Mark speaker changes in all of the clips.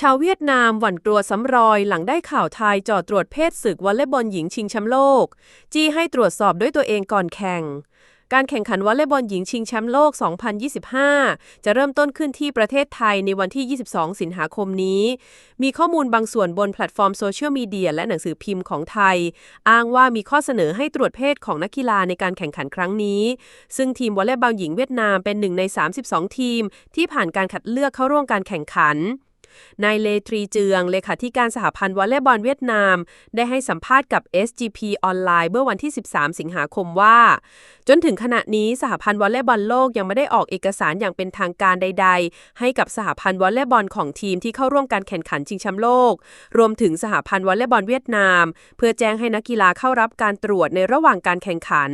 Speaker 1: ชาวเวียดนามหวั่นกลัวซ้ำรอยหลังได้ข่าวไทยจอดตรวจเพศศึกวอลเลย์บอลหญิงชิงแชมป์โลก จี้ให้ตรวจสอบด้วยตัวเองก่อนแข่ง การแข่งขันวอลเลย์บอลหญิงชิงแชมป์โลก 2025 จะเริ่มต้นขึ้นที่ประเทศไทยในวันที่ 22 สิงหาคมนี้ มีข้อมูลบางส่วนบนแพลตฟอร์มโซเชียลมีเดียและหนังสือพิมพ์ของไทย อ้างว่ามีข้อเสนอให้ตรวจเพศของนักกีฬาในการแข่งขันครั้งนี้ ซึ่งทีมวอลเลย์บอลหญิงเวียดนามเป็นหนึ่งใน 32 ทีม ที่ผ่านการคัดเลือกเข้าร่วมการแข่งขัน นายเลตรีเจืองเลขาธิการสหพันธ์วอลเลย์บอลเวียดนาม ได้ให้สัมภาษณ์กับ SGP ออนไลน์เมื่อวันที่ 13 สิงหาคมว่า จนถึงขณะนี้สหพันธ์วอลเลย์บอลโลกยังไม่ได้ออกเอกสารอย่างเป็นทางการใด ๆ ให้กับสหพันธ์วอลเลย์บอลของทีมที่เข้าร่วมการแข่งขันชิงแชมป์โลก รวมถึงสหพันธ์วอลเลย์บอลเวียดนาม เพื่อแจ้งให้นักกีฬาเข้ารับการตรวจในระหว่างการแข่งขัน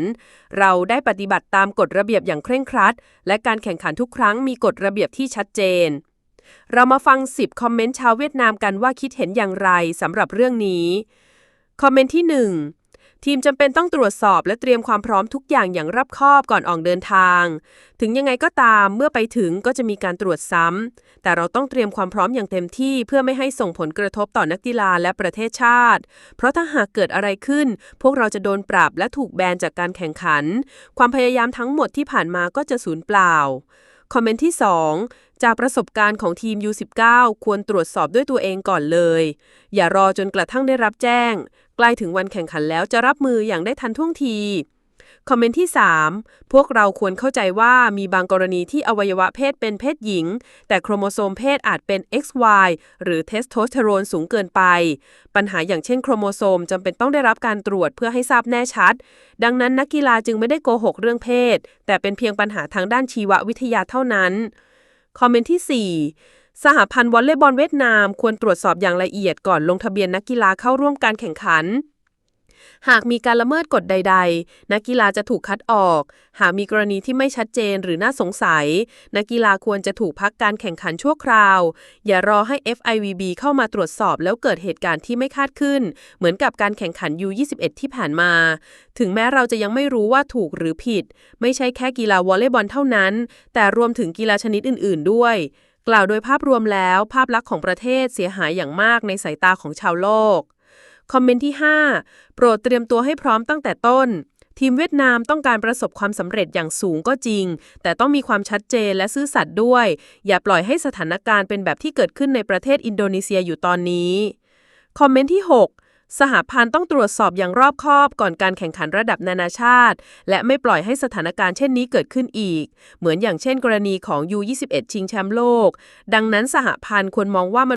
Speaker 1: เราได้ปฏิบัติตามกฎระเบียบอย่างเคร่งครัด และการแข่งขันทุกครั้งมีกฎระเบียบที่ชัดเจน เรามาฟัง 10 คอมเมนต์ชาวเวียดนามกันว่าคิดเห็นอย่างไรสำหรับเรื่องนี้ คอมเมนต์ที่ 1 ทีมจำเป็นต้องตรวจสอบและเตรียมความพร้อมทุกอย่างอย่างรอบคอบก่อนออกเดินทาง ถึงยังไงก็ตามเมื่อไปถึงก็จะมีการตรวจซ้ำ แต่เราต้องเตรียมความพร้อมอย่างเต็มที่เพื่อไม่ให้ส่งผลกระทบต่อนักกีฬาและประเทศชาติ เพราะถ้าหากเกิดอะไรขึ้น พวกเราจะโดนปรับและถูกแบนจากการแข่งขัน ความพยายามทั้งหมดที่ผ่านมาก็จะสูญเปล่า คอมเมนต์ที่ 2 จากประสบการณ์ของทีม U19 ควรตรวจสอบด้วยตัวเองก่อนเลย อย่ารอจนกระทั่งได้รับแจ้ง ใกล้ถึงวันแข่งขันแล้วจะรับมืออย่างได้ทันท่วงที คอมเมนต์ที่ 3 พวกเราควรเข้าใจว่ามีบางกรณีที่อวัยวะเพศเป็นเพศหญิง แต่โครโมโซมเพศอาจเป็น XY หรือเทสโทสเตอโรนสูงเกินไป ปัญหาอย่างเช่นโครโมโซมจำเป็นต้องได้รับการตรวจเพื่อให้ทราบแน่ชัด ดังนั้นนักกีฬาจึงไม่ได้โกหกเรื่องเพศ แต่เป็นเพียงปัญหาทางด้านชีววิทยาเท่านั้น คอมเมนต์ที่ 4สหพันธ์วอลเลย์บอลเวียดนาม ควรตรวจสอบอย่างละเอียดก่อนลงทะเบียนนักกีฬาเข้าร่วมการแข่งขัน หากมีการละเมิดกฎใด ๆ นักกีฬาจะถูกคัดออก หากมีกรณีที่ไม่ชัดเจนหรือน่าสงสัย นักกีฬาควรจะถูกพักการแข่งขันชั่วคราว อย่ารอให้ FIVB เข้ามาตรวจสอบแล้วเกิดเหตุการณ์ที่ไม่คาดขึ้น เหมือนกับการแข่งขัน U21 ที่ผ่านมา ถึงแม้เราจะยังไม่รู้ว่าถูกหรือผิด ไม่ใช่แค่กีฬาวอลเลย์บอลเท่านั้น แต่รวมถึงกีฬาชนิดอื่น ๆ ด้วยกล่าวโดยภาพรวมแล้ว ภาพลักษณ์ของประเทศเสียหายอย่างมากในสายตาของชาวโลก คอมเมนต์ที่ 5 โปรดเตรียมตัวให้พร้อมตั้งแต่ต้น ทีมเวียดนามต้องการประสบความสำเร็จอย่างสูงก็จริง แต่ต้องมีความชัดเจนและซื่อสัตย์ด้วย อย่าปล่อยให้สถานการณ์เป็นแบบที่เกิดขึ้นในประเทศอินโดนีเซียอยู่ตอนนี้คอมเมนต์ที่ 6สหพันธ์ต้องตรวจสอบอย่างรอบคอบก่อนการแข่งขันระดับนานาชาติ และไม่ปล่อยให้สถานการณ์เช่นนี้เกิดขึ้นอีก เหมือนอย่างเช่นกรณีของ U21 ชิงแชมป์โลก ดังนั้นสหพันธ์ควรมองว่ามัน